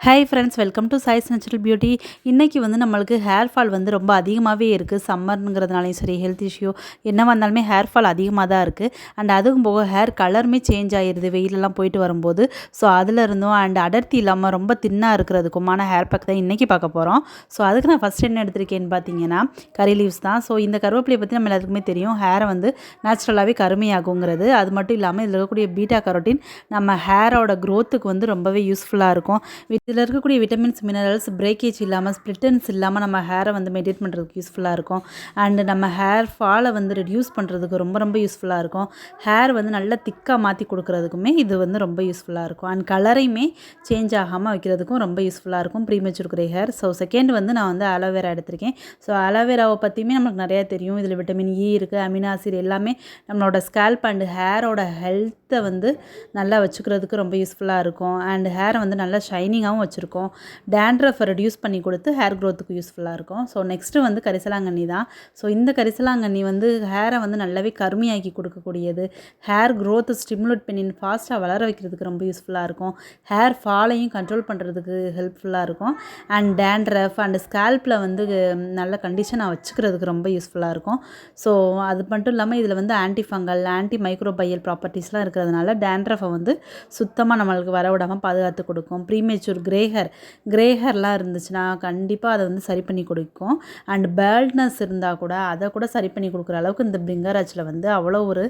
Hi friends welcome to Choice Natural Beauty இன்றைக்கி வந்து நம்மளுக்கு ஹேர் ஃபால் வந்து ரொம்ப அதிகமாகவே இருக்குது சம்மருங்கிறதுனாலையும் சரி ஹெல்த் இஷ்யூ என்ன வந்தாலுமே ஹேர் ஃபால் அதிகமாக தான் இருக்குது அண்ட் அதுவும் போக ஹேர் கலருமே சேஞ்ச் ஆகிடுது வெயிலெல்லாம் போயிட்டு வரும்போது. ஸோ அதில் இருந்தும் அண்ட் அடர்த்தி இல்லாமல் ரொம்ப தின்னாக இருக்கிறதுக்குமான ஹேர் பேக் தான் இன்றைக்கி பார்க்க போகிறோம் ஸோ அதுக்கு நான் ஃபஸ்ட் என்ன எடுத்திருக்கேன்னு பார்த்தீங்கன்னா கறி லீவ்ஸ் தான். ஸோ இந்த கருவேப்பிலையை பற்றி நம்ம எல்லாத்துக்குமே தெரியும். ஹேரை வந்து நேச்சுரலாகவே கருமையாகுங்கிறது. அது மட்டும் இல்லாமல் இதில் இருக்கக்கூடிய பீட்டா கரோட்டின் நம்ம ஹேரோட க்ரோத்துக்கு வந்து ரொம்பவே யூஸ்ஃபுல்லாக இருக்கும். இதில் இருக்கக்கூடிய விட்டமின்ஸ் மினரல்ஸ் பிரேக்கேஜ் இல்லாமல் ஸ்ப்ளிட்டன்ஸ் இல்லாமல் நம்ம ஹேரை வந்து மெயின்டைன் பண்ணுறதுக்கு யூஸ்ஃபுல்லாக இருக்கும். அண்டு நம்ம ஹேர் ஃபாலை வந்து ரெடியூஸ் பண்ணுறதுக்கு ரொம்ப ரொம்ப யூஸ்ஃபுல்லாக இருக்கும். ஹேர் வந்து நல்லா திக்காக மாற்றி கொடுக்குறதுக்குமே இது வந்து ரொம்ப யூஸ்ஃபுல்லாக இருக்கும். அண்ட் கலரையுமே சேஞ்ச் ஆகாமல் வைக்கிறதுக்கும் ரொம்ப யூஸ்ஃபுல்லாக இருக்கும். Premature grey hair so second வந்து நான் வந்து அலோவேரா எடுத்திருக்கேன். ஸோ அலோவேராவை பற்றியுமே நமக்கு நிறையா தெரியும். இதில் விட்டமின் இ இருக்குது அமினாசிட் எல்லாமே நம்மளோட ஸ்கேல்ப் அண்ட் ஹேரோட ஹெல்த் ஹெல்த்தை வந்து நல்லா வச்சுக்கிறதுக்கு ரொம்ப யூஸ்ஃபுல்லாக இருக்கும். அண்ட் ஹேரை வந்து நல்லா ஷைனிங்காகவும் வச்சுருக்கோம். டேண்ட்ரஃபை ரெடியூஸ் பண்ணி கொடுத்து ஹேர் க்ரோத்துக்கு யூஸ்ஃபுல்லாக இருக்கும். ஸோ நெக்ஸ்ட்டு வந்து கரிசலாங்கண்ணி தான். ஸோ இந்த கரிசலாங்கண்ணி வந்து ஹேரை வந்து நல்லாவே கருமையாக்கி கொடுக்கக்கூடியது. ஹேர் க்ரோத்தை ஸ்டிமுலேட் பண்ணி ஃபாஸ்ட்டாக வளர வைக்கிறதுக்கு ரொம்ப யூஸ்ஃபுல்லாக இருக்கும். ஹேர் ஃபாலையும் கண்ட்ரோல் பண்ணுறதுக்கு ஹெல்ப்ஃபுல்லாக இருக்கும். அண்ட் டேண்ட்ரஃப் அண்ட் ஸ்கேல்ப்பில் வந்து நல்ல கண்டிஷனாக வச்சுக்கிறதுக்கு ரொம்ப யூஸ்ஃபுல்லாக இருக்கும். ஸோ அது மட்டும் இல்லாமல் இதில் வந்து ஆன்டி ஃபங்கல் ஆன்டி மைக்ரோபையல் ப்ராப்பர்ட்டிஸ்லாம் இருக்கிறதுனால டேண்ட்ரஃபை வந்து சுத்தமாக நம்மளுக்கு வரவிடாமல் பாதுகாத்து கொடுக்கும். ப்ரீமேச்சூர் கிரே ஹேர் கிரே ஹேர்லாம் இருந்துச்சுன்னா கண்டிப்பாக அதை வந்து சரி பண்ணி கொடுக்கும். அண்ட் பேல்ட்னஸ் இருந்தால் கூட அதை கூட சரி பண்ணி கொடுக்குற அளவுக்கு இந்த பிங்கராஜில் வந்து அவ்வளோ ஒரு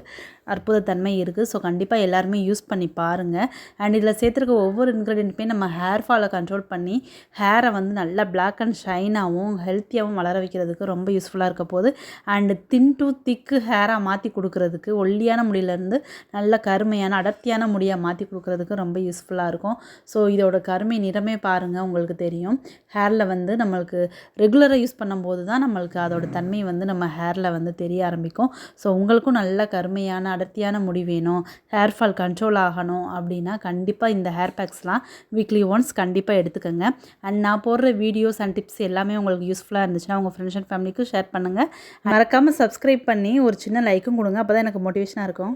அற்புதத்தன்மை இருக்குது ஸோ கண்டிப்பாக எல்லாருமே யூஸ் பண்ணி பாருங்கள் அண்ட் இதில் சேர்த்துருக்க ஒவ்வொரு இன்க்ரீடியண்ட்டுமே நம்ம ஹேர் ஃபாலை கண்ட்ரோல் பண்ணி ஹேரை வந்து நல்லா பிளாக் அண்ட் ஷைனாகவும் ஹெல்த்தியாகவும் வளர வைக்கிறதுக்கு ரொம்ப யூஸ்ஃபுல்லாக இருக்க போகுது. அண்டு தின் டு திக்கு ஹேராக மாற்றி கொடுக்குறதுக்கு ஒல்லியான முடியிலேருந்து நல்ல கருமையான அடர்த்தியான முடியாக மாற்றி கொடுக்குறதுக்கு ரொம்ப யூஸ்ஃபுல்லாக இருக்கும். ஸோ இதோட கருமை நிறமே பாருங்கள் உங்களுக்கு தெரியும். ஹேரில் வந்து நம்மளுக்கு ரெகுலராக யூஸ் பண்ணும்போது தான் நம்மளுக்கு அதோட தன்மை வந்து நம்ம ஹேரில் வந்து தெரிய ஆரம்பிக்கும். ஸோ உங்களுக்கும் நல்ல கருமையான அடர்த்தியான முடி வேணும். ஹேர் ஃபால் கண்ட்ரோல் ஆகணும் அப்படின்னா கண்டிப்பாக இந்த ஹேர் பேக்ஸ்லாம் வீக்லி ஒன்ஸ் கண்டிப்பாக எடுத்துக்கோங்க. அண்ட் நான் போடுற வீடியோஸ் அண்ட் டிப்ஸ் எல்லாமே உங்களுக்கு யூஸ்ஃபுல்லாக இருந்துச்சுன்னா உங்கள் ஃப்ரெண்ட்ஸ் அண்ட் ஃபேமிலிக்கும் ஷேர் பண்ணுங்கள் மறக்காமல் சப்ஸ்கிரைப் பண்ணி ஒரு சின்ன லைக்கும் கொடுங்க அப்போ தான் எனக்கு மோட்டிவேஷனாக இருக்கும்.